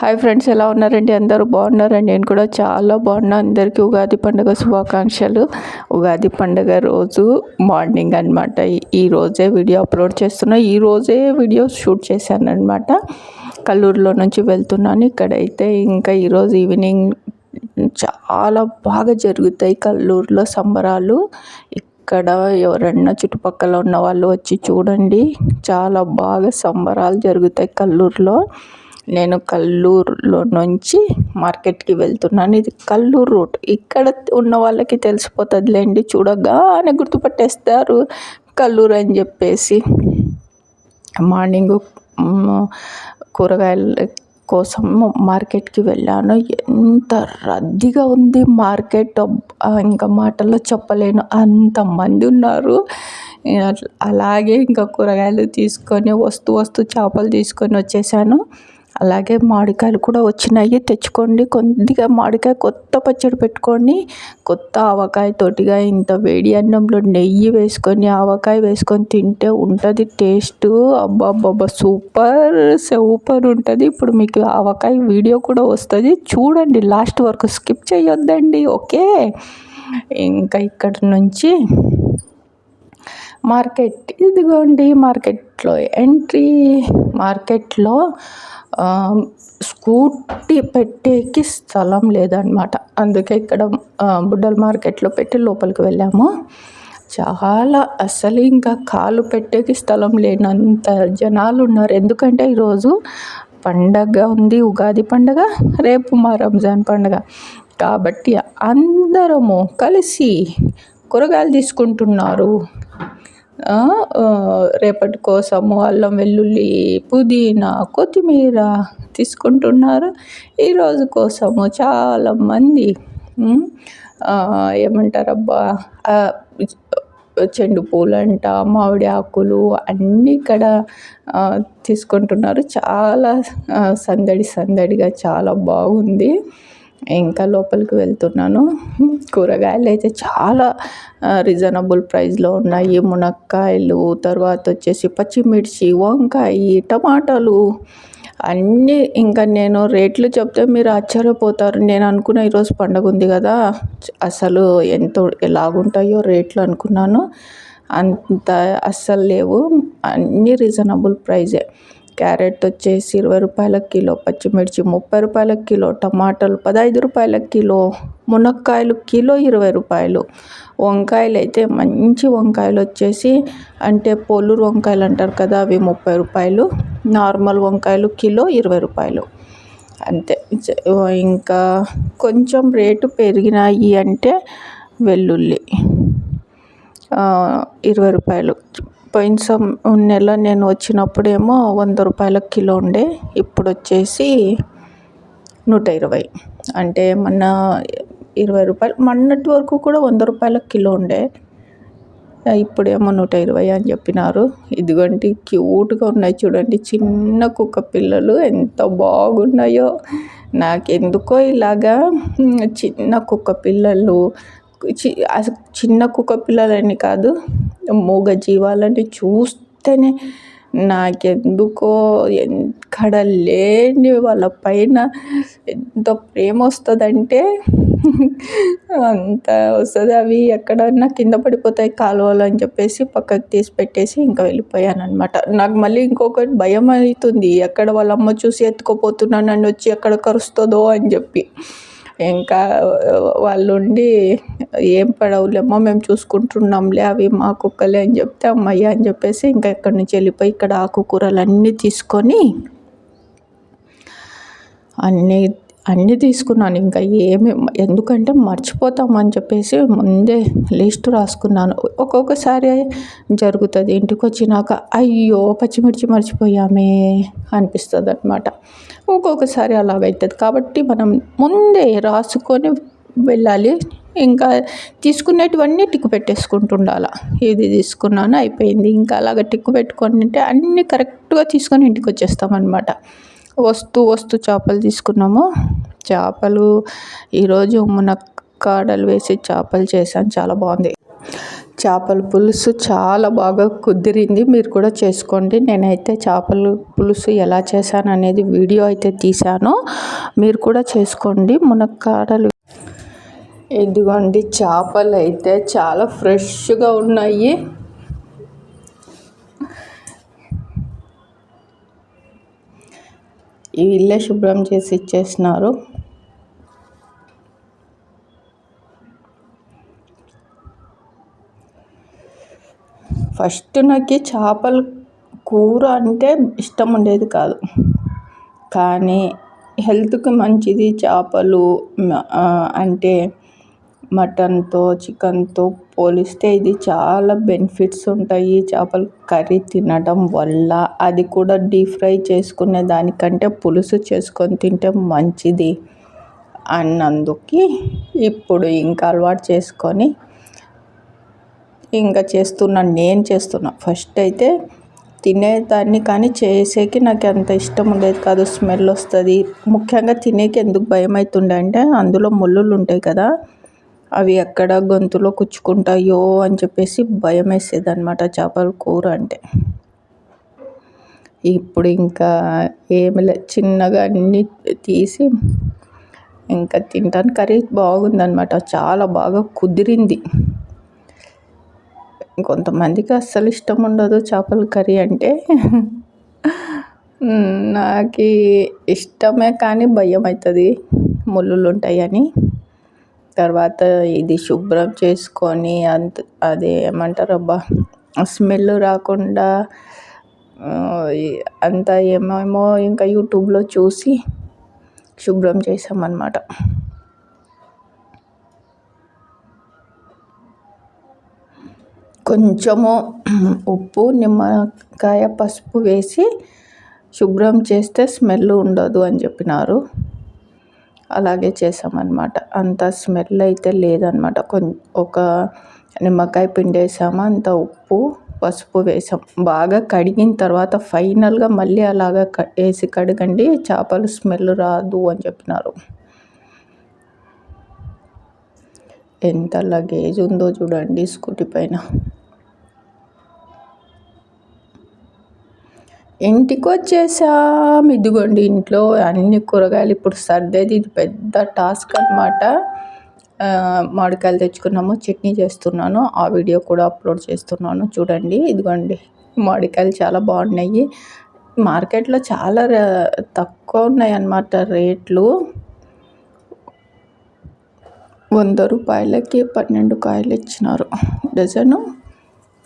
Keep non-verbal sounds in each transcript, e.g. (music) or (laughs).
Hi friends ఎలా ఉన్నారండి? అందరూ బాగున్నారండి. నేను కూడా చాలా బాగున్నా. అందరికీ ఉగాది పండుగ శుభాకాంక్షలు. ఉగాది పండుగ రోజు మార్నింగ్ అనమాట ఈ రోజే వీడియో అప్లోడ్ చేస్తున్నా. ఈ రోజే వీడియో షూట్ చేశాను అనమాట కల్లూరులో నుంచి వెళ్తున్నాను. ఇక్కడైతే ఇంకా ఈరోజు ఈవినింగ్ చాలా బాగా జరుగుతాయి కల్లూరులో సంబరాలు. ఇక్కడ ఎవరన్నా చుట్టుపక్కల ఉన్న వాళ్ళు వచ్చి చూడండి. చాలా బాగా సంబరాలు జరుగుతాయి కల్లూరులో. నేను కల్లూరులో నుంచి మార్కెట్కి వెళ్తున్నాను. ఇది కల్లూరు రూట్. ఇక్కడ ఉన్న వాళ్ళకి తెలిసిపోతుందిలేండి. చూడగానే గుర్తుపట్టేస్తారు. కల్లూరు అని చెప్పేసి. మార్నింగ్ కూరగాయల కోసం మార్కెట్కి వెళ్ళాను. ఎంత రద్దీగా ఉంది మార్కెట్. ఇంకా మాటల్లో చెప్పలేను. అంతమంది ఉన్నారు. అలాగే ఇంకా కూరగాయలు తీసుకొని వస్తూ వస్తూ చేపలు తీసుకొని వచ్చేసాను. అలాగే మామిడికాయలు కూడా వచ్చినాయి. తెచ్చుకోండి. కొద్దిగా మామిడికాయ కొత్త పచ్చడి పెట్టుకొని కొత్త ఆవకాయ తోటిగా ఇంత వేడి అన్నంలో నెయ్యి వేసుకొని ఆవకాయ వేసుకొని తింటే ఉంటుంది టేస్ట్. అబ్బాబ్బాబ్బా! సూపర్ సూపర్ ఉంటుంది. ఇప్పుడు మీకు ఆవకాయ వీడియో కూడా వస్తుంది. చూడండి లాస్ట్ వరకు స్కిప్ చేయొద్దండి. ఓకే? ఇంకా ఇక్కడ నుంచి మార్కెట్ ఇదిగోండి మార్కెట్లో ఎంట్రీ. మార్కెట్లో స్కూటీ పెట్టేకి స్థలం లేదనమాట అందుకే ఇక్కడ బుడ్డల మార్కెట్లో పెట్టి లోపలికి వెళ్ళాము. చాలా అసలు ఇంకా కాలు పెట్టేకి స్థలం లేనంత జనాలు ఉన్నారు. ఎందుకంటే ఈరోజు పండగ ఉంది ఉగాది పండగ రేపు మా రంజాన్ పండగ. కాబట్టి అందరము కలిసి కూరగాయలు తీసుకుంటున్నారు. రేపటి కోసము అల్లం వెల్లుల్లి పుదీనా కొత్తిమీర తీసుకుంటున్నారు. ఈరోజు కోసము చాలామంది ఏమంటారబ్బా చెండు పూలంట మామిడి ఆకులు అన్నీ ఇక్కడ తీసుకుంటున్నారు. చాలా సందడి సందడిగా చాలా బాగుంది. ఇంకా లోపలికి వెళ్తున్నాను. కూరగాయలు అయితే చాలా రీజనబుల్ ప్రైస్లో ఉన్నాయి. మునక్కాయలు తర్వాత వచ్చేసి పచ్చిమిర్చి వంకాయ టమాటాలు అన్నీ ఇంకా నేను రేట్లు చెప్తే మీరు ఆశ్చర్యపోతారు. నేను అనుకున్న ఈరోజు పండగ ఉంది కదా అసలు ఎంత ఎలాగుంటాయో రేట్లు అనుకున్నాను. అంత అస్సలు లేవు. అన్నీ రీజనబుల్ ప్రైజే క్యారెట్ వచ్చేసి ఇరవై రూపాయల కిలో పచ్చిమిర్చి ముప్పై రూపాయల కిలో టమాటాలు పదహైదు రూపాయల కిలో మునక్కాయలు కిలో ఇరవై రూపాయలు. వంకాయలు అయితే మంచి వంకాయలు వచ్చేసి అంటే పొల్లూరు వంకాయలు అంటారు కదా అవి ముప్పై రూపాయలు. నార్మల్ వంకాయలు కిలో ఇరవై రూపాయలు. అంతే. ఇంకా కొంచెం రేటు పెరిగినాయి అంటే వెల్లుల్లి ఇరవై రూపాయలు. పోయిన సం నెల నేను వచ్చినప్పుడేమో వంద రూపాయల కిలో ఉండే. ఇప్పుడు వచ్చేసి నూట ఇరవై. అంటే మొన్న ఇరవై రూపాయలు మొన్నటి వరకు కూడా వంద రూపాయల కిలో ఉండే. ఇప్పుడేమో నూట ఇరవై అని చెప్పినారు. ఇదిగోండి క్యూట్గా ఉన్నాయి చూడండి. చిన్న కుక్క పిల్లలు ఎంత బాగున్నాయో. నాకెందుకో ఇలాగా చిన్న కుక్క పిల్లలు చిన్న కుక్క పిల్లలని కాదు మూగ జీవాలని చూస్తేనే నాకెందుకో ఎక్కడ లేని వాళ్ళ పైన ఎంత ప్రేమ వస్తుందంటే అంత వస్తుంది. అవి ఎక్కడన్నా కింద పడిపోతాయి కాలువలు అని చెప్పేసి పక్కకు తీసి పెట్టేసి ఇంకా వెళ్ళిపోయాను అనమాట నాకు మళ్ళీ ఇంకొకటి భయం అవుతుంది ఎక్కడ వాళ్ళ అమ్మ చూసి ఎత్తుకోపోతున్నాను నన్ను వచ్చి ఎక్కడ కరుస్తుందో అని చెప్పి. ఇంకా వాళ్ళు ఉండి ఏం పడవులేమ్మా మేము చూసుకుంటున్నాంలే అవి మా కుక్కలే అని చెప్తే అమ్మయ్య అని చెప్పేసి ఇంకా ఇక్కడి నుంచి వెళ్ళిపోయి ఇక్కడ ఆకుకూరలు అన్నీ తీసుకొని అన్నీ అన్నీ తీసుకున్నాను. ఇంకా ఏమి ఎందుకంటే మర్చిపోతామని చెప్పేసి ముందే లిస్ట్ రాసుకున్నాను. ఒక్కొక్కసారి జరుగుతుంది. ఇంటికి వచ్చినాక అయ్యో పచ్చిమిర్చి మర్చిపోయామే అనిపిస్తుంది అనమాట ఒక్కొక్కసారి అలాగైతుంది కాబట్టి మనం ముందే రాసుకొని వెళ్ళాలి. ఇంకా తీసుకునేటివన్నీ టిక్కు పెట్టేసుకుంటుండాల. ఇది తీసుకున్నాను అయిపోయింది. ఇంకా అలాగ టిక్కు పెట్టుకొని ఉంటే అన్నీ కరెక్ట్గా తీసుకొని ఇంటికి వచ్చేస్తామన్నమాట. వస్తూ వస్తూ చేపలు తీసుకున్నాము. చేపలు ఈరోజు మునక్కాడలు వేసి చేపలు చేశాను. చాలా బాగుంది. చేపల పులుసు చాలా బాగా కుదిరింది. మీరు కూడా చేసుకోండి. నేనైతే చేపల పులుసు ఎలా చేశాను అనేది వీడియో అయితే తీశాను. మీరు కూడా చేసుకోండి. మునక్కాడలు ఇదిగోండి చేపలు అయితే చాలా ఫ్రెష్గా ఉన్నాయి. ఇల్లే శుభ్రం చేసి ఇచ్చేసినారు. ఫస్ట్ నాకు చేపల కూర అంటే ఇష్టం ఉండేది కాదు. కానీ హెల్త్కి మంచిది చేపలు అంటే మటన్తో చికెన్తో పోలిస్తే ఇది చాలా బెనిఫిట్స్ ఉంటాయి. చేపల కర్రీ తినడం వల్ల అది కూడా డీప్ ఫ్రై చేసుకునే దానికంటే పులుసు చేసుకొని తింటే మంచిది అన్నందుకు. ఇప్పుడు ఇంకా అలవాటు చేసుకొని ఇంకా చేస్తున్నా నేను చేస్తున్నా. ఫస్ట్ అయితే తినేదాన్ని కానీ చేసేకి నాకు అంత ఇష్టం ఉండేది కాదు. స్మెల్ వస్తుంది. ముఖ్యంగా తినేకి ఎందుకు భయం అవుతుండే అంటే అందులో ముళ్ళులు ఉంటాయి కదా. అవి ఎక్కడ గొంతులో కుచ్చుకుంటాయో అని చెప్పేసి భయం వేసేది అనమాట చేపల కూర అంటే. ఇప్పుడు ఇంకా ఏమి లే చిన్నగా అన్నీ తీసి ఇంకా తింటాను. కర్రీ బాగుందనమాట చాలా బాగా కుదిరింది. కొంతమందికి అస్సలు ఇష్టం ఉండదు చేపల కర్రీ అంటే. నాకు ఇష్టమే కానీ భయం అవుతుంది ముళ్ళులు ఉంటాయని. తర్వాత ఇది శుభ్రం చేసుకొని అంత అది ఏమంటారు అబ్బా స్మెల్ రాకుండా అంతా ఏమేమో ఇంకా యూట్యూబ్లో చూసి శుభ్రం చేసామన్నమాట. కొంచెము ఉప్పు నిమ్మకాయ పసుపు వేసి శుభ్రం చేస్తే స్మెల్ ఉండదు అని చెప్పినారు. అలాగే చేసామన్నమాట అంత స్మెల్ అయితే లేదనమాట కొం ఒక నిమ్మకాయ పిండి వేసాము అంత ఉప్పు పసుపు వేసాం. బాగా కడిగిన తర్వాత ఫైనల్గా మళ్ళీ అలాగా వేసి కడగండి చేపలు స్మెల్ రాదు అని చెప్పినారు. ఎంత లగేజ్ ఉందో చూడండి స్కూటీ పైన. ఇంటికి వచ్చేసాం ఇదిగోండి ఇంట్లో అన్ని కూరగాయలు ఇప్పుడు సర్దేది. ఇది పెద్ద టాస్క్ అనమాట మామిడికాయలు తెచ్చుకున్నాము చట్నీ చేస్తున్నాను ఆ వీడియో కూడా అప్లోడ్ చేస్తున్నాను. చూడండి ఇదిగోండి మామిడికాయలు చాలా బాగున్నాయి. మార్కెట్లో చాలా తక్కువ ఉన్నాయి అన్నమాట రేట్లు. వంద రూపాయలకి పన్నెండు కాయలు ఇచ్చినారు. డజను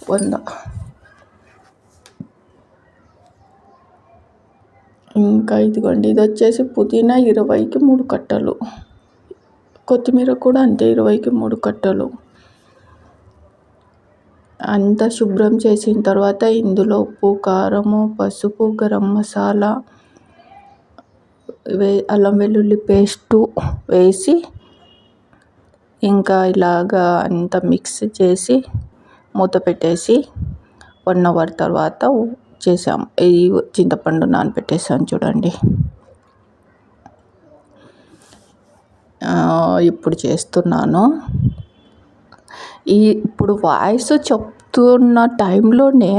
వంద. ఇంకా ఇదిగోండి ఇది వచ్చేసి పుదీనా ఇరవైకి మూడు కట్టలు. కొత్తిమీర కూడా అంతే ఇరవైకి మూడు కట్టలు. అంతా శుభ్రం చేసిన తర్వాత ఇందులో ఉప్పు కారము పసుపు గరం మసాలా వే అల్లం వెల్లుల్లి పేస్టు వేసి ఇంకా ఇలాగా అంతా మిక్స్ చేసి మూత పెట్టేసి వన్ అవర్ తర్వాత చేసాం ఈ చింతపండు నానబెట్టేసాను చూడండి. ఇప్పుడు చేస్తున్నాను. ఈ ఇప్పుడు వాయిస్ చెప్తున్న టైంలోనే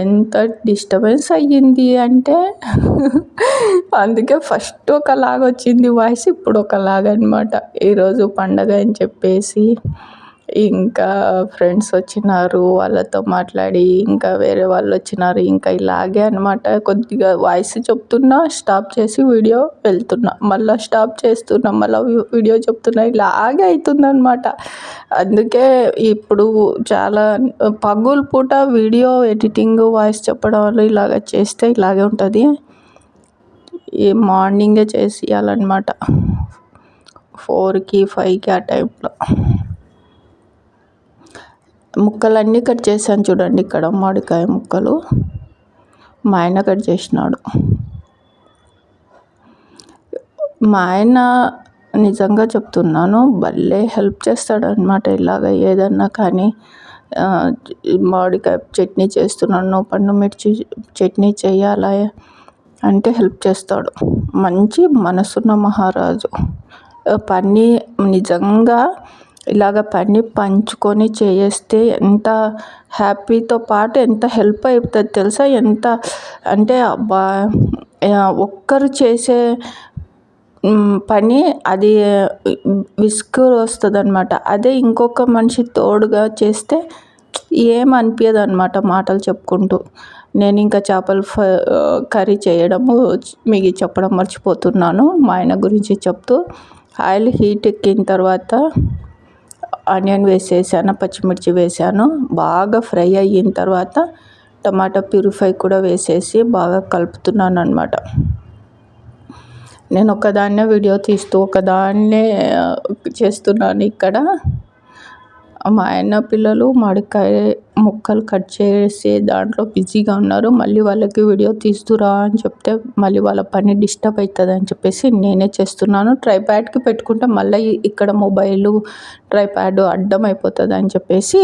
ఎంత డిస్టర్బెన్స్ అయ్యింది అంటే (laughs) అందుకే ఫస్ట్ ఒకలాగా వచ్చింది వాయిస్ ఇప్పుడు ఒకలాగా అనమాట ఈరోజు పండగ అని చెప్పేసి. ఇంకా ఫ్రెండ్స్ వచ్చినారు వాళ్ళతో మాట్లాడి ఇంకా వేరే వాళ్ళు వచ్చినారు. ఇంకా ఇలాగే అనమాట కొద్దిగా వాయిస్ చెప్తున్నా స్టాప్ చేసి వీడియో వెళ్తున్నా. మళ్ళీ స్టాప్ చేస్తున్నా మళ్ళీ వీడియో చెప్తున్నా. ఇలాగే అవుతుందన్నమాట అందుకే ఇప్పుడు చాలా పగులు పూట వీడియో ఎడిటింగ్ వాయిస్ చెప్పడం వల్ల ఇలాగ చేస్తే ఇలాగే ఉంటుంది. ఈ మార్నింగే చేసి ఫోర్కి ఫైవ్కి ఆ టైంలో ముక్కలన్నీ కట్ చేశాను చూడండి ఇక్కడ మామిడికాయ ముక్కలు. మా ఆయన కట్ చేసినాడు. మా ఆయన నిజంగా చెప్తున్నాను భలే హెల్ప్ చేస్తాడనమాట ఇలాగ ఏదన్నా కానీ. మామిడికాయ చట్నీ చేస్తున్నాను పండు మిర్చి చట్నీ చేయాలా అంటే హెల్ప్ చేస్తాడు. మంచి మనసున్న మహారాజు. పని నిజంగా ఇలాగ పని పంచుకొని చేస్తే ఎంత హ్యాపీతో పాటు ఎంత హెల్ప్ అవుతుంది తెలుసా? ఎంత అంటే అబ్బా ఒక్కరు చేసే పని అది విసుగు వస్తుంది అనమాట అదే ఇంకొక మనిషి తోడుగా చేస్తే ఏం అనిపించదు అనమాట మాటలు చెప్పుకుంటూ. నేను ఇంకా చేపల కర్రీ చేయడము మీకు చెప్పడం మర్చిపోతున్నాను. మా ఆయన గురించి చెప్తూ ఆయిల్ హీట్ ఎక్కిన తర్వాత ఆనియన్ వేసేసాను పచ్చిమిర్చి వేసాను. బాగా ఫ్రై అయిన తర్వాత టమాటా ప్యూరిఫై కూడా వేసేసి బాగా కలుపుతున్నాను అనమాట నేను ఒకదాన్నే వీడియో తీస్తూ ఒకదాన్నే చేస్తున్నాను ఇక్కడ. మా ఆయన పిల్లలు మామిడికాయ ముక్కలు కట్ చేసే దాంట్లో బిజీగా ఉన్నారు. మళ్ళీ వాళ్ళకి వీడియో తీస్తురా అని చెప్తే మళ్ళీ వాళ్ళ పని డిస్టర్బ్ అవుతుంది అని చెప్పేసి నేనే చేస్తున్నాను. ట్రైప్యాడ్కి పెట్టుకుంటే మళ్ళీ ఇక్కడ మొబైల్ ట్రైప్యాడ్ అడ్డం అయిపోతుంది అని చెప్పేసి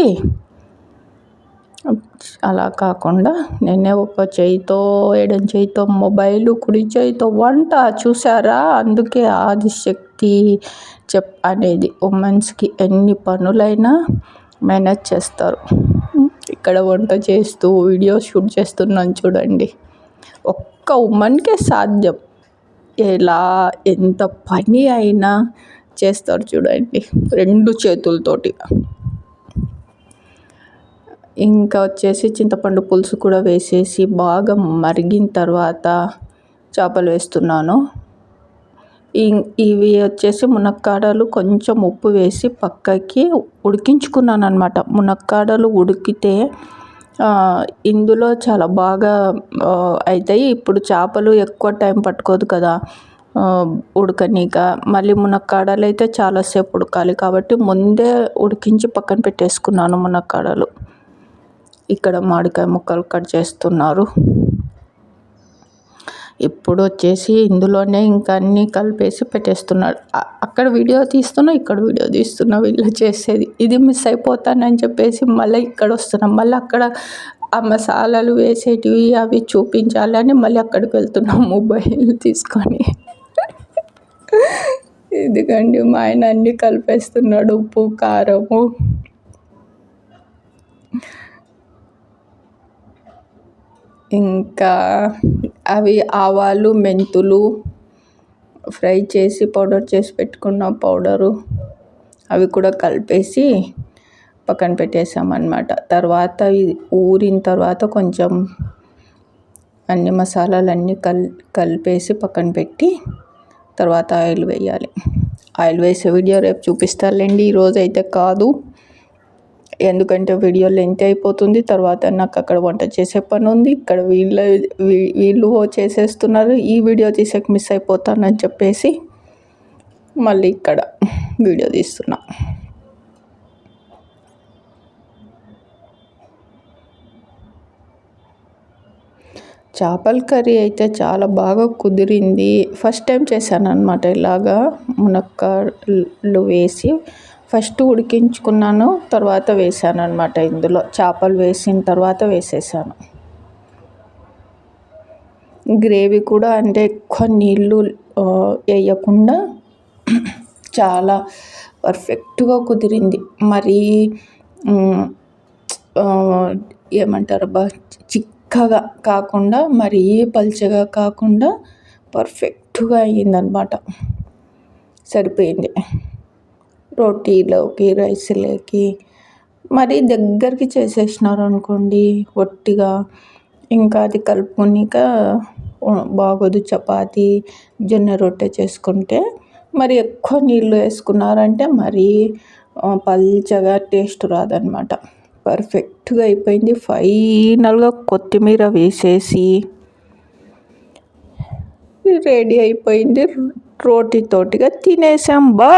అలా కాకుండా నేనే ఒక చేయితో ఎడం చేయితో మొబైల్ కుడి చేయితో వంట చూసారా అందుకే ఆదిశక్తి చెప్ అనేది ఉమెన్స్కి ఎన్ని పనులైనా మేనేజ్ చేస్తారు. ఇక్కడ వంట చేస్తూ వీడియో షూట్ చేస్తున్నాను చూడండి. ఒక్క ఉమెన్కే సాధ్యం. ఎలా ఎంత పని అయినా చేస్తారు చూడండి. రెండు చేతులతోటి. ఇంకా వచ్చేసి చింతపండు పులుసు కూడా వేసేసి బాగా మరిగిన తర్వాత చేపలు వేస్తున్నాను. ఇవి వచ్చేసి మునక్కాడలు కొంచెం ఉప్పు వేసి పక్కకి ఉడికించుకున్నాను అనమాట మునక్కాడలు ఉడికితే ఇందులో చాలా బాగా అవుతాయి ఇప్పుడు చేపలు ఎక్కువ టైం పట్టుకోదు కదా ఉడకనీక. మళ్ళీ మునక్కాడలు అయితే చాలాసేపు ఉడకాలి కాబట్టి ముందే ఉడికించి పక్కన పెట్టేసుకున్నాను మునక్కాడలు. ఇక్కడ మామిడికాయ ముక్కలు కట్ చేస్తున్నారు. ఇప్పుడు వచ్చేసి ఇందులోనే ఇంకా అన్నీ కలిపేసి పెట్టేస్తున్నాడు అక్కడ వీడియో తీస్తున్నా ఇక్కడ వీడియో తీస్తున్నా వీళ్ళు చేసేది. ఇది మిస్ అయిపోతానని చెప్పేసి మళ్ళీ ఇక్కడ వస్తున్నాం. మళ్ళీ అక్కడ ఆ మసాలాలు వేసేటివి అవి చూపించాలని మళ్ళీ అక్కడికి వెళ్తున్నాం మొబైల్ తీసుకొని. ఎందుకండి మా ఆయన అన్నీ కలిపేస్తున్నాడు. ఉప్పు కారము. ఇంకా అవి ఆవాలు మెంతులు ఫ్రై చేసి పౌడర్ చేసి పెట్టుకున్న పౌడరు అవి కూడా కలిపేసి పక్కన పెట్టేసామన్నమాట. తర్వాత ఊరిన తర్వాత కొంచెం అన్ని మసాలాలన్నీ కల్ కలిపేసి పక్కన పెట్టి తర్వాత ఆయిల్ వేయాలి. ఆయిల్ వేసే వీడియో రేపు చూపిస్తారులేండి ఈరోజు అయితే కాదు. ఎందుకంటే వీడియో లెంత్ అయిపోతుంది తర్వాత నాకు అక్కడ వంట చేసే పని ఉంది ఇక్కడ వీళ్ళ వీళ్ళు చేసేస్తున్నారు ఈ వీడియో తీసాక మిస్ అయిపోతానని చెప్పేసి మళ్ళీ ఇక్కడ వీడియో తీస్తున్నా. చేపల కర్రీ అయితే చాలా బాగా కుదిరింది. ఫస్ట్ టైం చేశాను అనమాట ఇలాగా మునక్కాయలు వేసి ఫస్ట్ ఉడికించుకున్నాను తర్వాత వేసాను అనమాట ఇందులో. చేపలు వేసిన తర్వాత వేసేసాను. గ్రేవీ కూడా అంటే ఎక్కువ నీళ్ళు వేయకుండా చాలా పర్ఫెక్ట్గా కుదిరింది. మరీ ఏమంటారు బా చిక్కగా కాకుండా మరీ పల్చగా కాకుండా పర్ఫెక్ట్గా అయ్యిందనమాట సరిపోయింది. రోటీలోకి రైస్లోకి మరీ దగ్గరికి చేసేసినారు అనుకోండి ఒట్టిగా. ఇంకా అది కలుపుకొనిక బాగోదు చపాతి జొన్న రొట్టె చేసుకుంటే మరి ఎక్కువ నీళ్ళు వేసుకున్నారంటే మరీ పల్చగా టేస్ట్ రాదనమాట పర్ఫెక్ట్గా అయిపోయింది. ఫైనల్గా కొత్తిమీర వేసేసి రెడీ అయిపోయింది రోటీ తోటిగా తినేసాం. బా